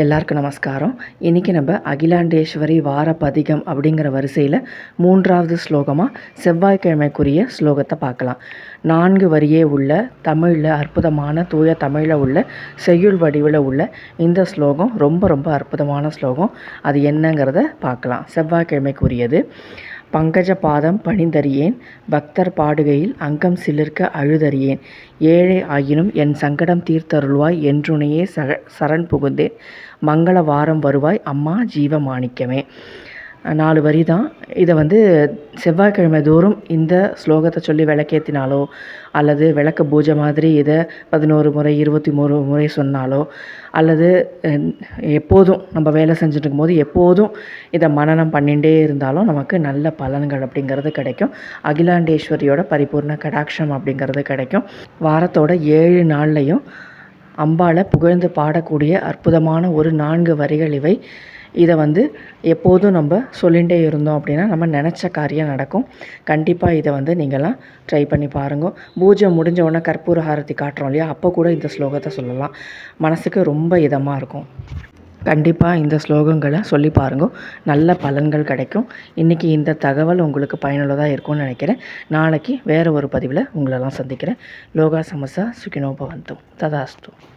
எல்லாருக்கும் நமஸ்காரம். இன்றைக்கி நம்ம அகிலாண்டேஸ்வரி வார பதிகம் அப்படிங்கிற வரிசையில் மூன்றாவது ஸ்லோகமாக செவ்வாய்க்கிழமைக்குரிய ஸ்லோகத்தை பார்க்கலாம். நான்கு வரியே உள்ள தமிழில் அற்புதமான தூய தமிழில் உள்ள செய்யுள் வடிவில் உள்ள இந்த ஸ்லோகம் ரொம்ப ரொம்ப அற்புதமான ஸ்லோகம். அது என்னங்கிறத பார்க்கலாம். செவ்வாய்க்கிழமைக்குரியது. பங்கஜ பாதம் பணிந்தறியேன். பக்தர் பாடுகையில் அங்கம் சிலிர்க்க அழுதறியேன். ஏழை ஆயினும் என் சங்கடம் தீர்த்தருள்வாய் என்றுனையே சக சரண் புகுந்தேன். மங்கள வாரம் வருவாய் அம்மா ஜீவ மாணிக்கமே. நாலு வரி தான் இதை வந்து செவ்வாய்க்கிழமை தோறும் இந்த ஸ்லோகத்தை சொல்லி விளக்கேற்றினாலோ அல்லது விளக்க பூஜை மாதிரி இதை பதினோரு முறை இருபத்தி மூணு முறை சொன்னாலோ அல்லது எப்போதும் நம்ம வேலை செஞ்சுட்டு இருக்கும்போது எப்போதும் இதை மனநம் பண்ணிகிட்டே இருந்தாலும் நமக்கு நல்ல பலன்கள் அப்படிங்கிறது கிடைக்கும். அகிலாண்டேஸ்வரியோட பரிபூர்ண கடாட்சம் அப்படிங்கிறது கிடைக்கும். வாரத்தோட ஏழு நாள்லையும் அம்பாளை புகழ்ந்து பாடக்கூடிய அற்புதமான ஒரு நான்கு வரிகள் இவை. இதை வந்து எப்போதும் நம்ம சொல்லிகிட்டே இருந்தோம் அப்படின்னா நம்ம நினச்ச காரியம் நடக்கும். கண்டிப்பாக இதை வந்து நீங்களாம் ட்ரை பண்ணி பாருங்க. பூஜை முடிஞ்ச உடனே கற்பூர ஆரத்தி காட்டுறோம் இல்லையா? அப்போ கூட இந்த ஸ்லோகத்தை சொல்லலாம். மனசுக்கு ரொம்ப இதமாக இருக்கும். கண்டிப்பாக இந்த ஸ்லோகங்களை சொல்லி பாருங்க. நல்ல பலன்கள் கிடைக்கும். இன்றைக்கி இந்த தகவல் உங்களுக்கு பயனுள்ளதாக இருக்கும்னு நினைக்கிறேன். நாளைக்கு வேறு ஒரு பதிவில் உங்களெல்லாம் சந்திக்கிறேன். லோகா சமசா சுகினோபவந்தம். ததாஸ்து.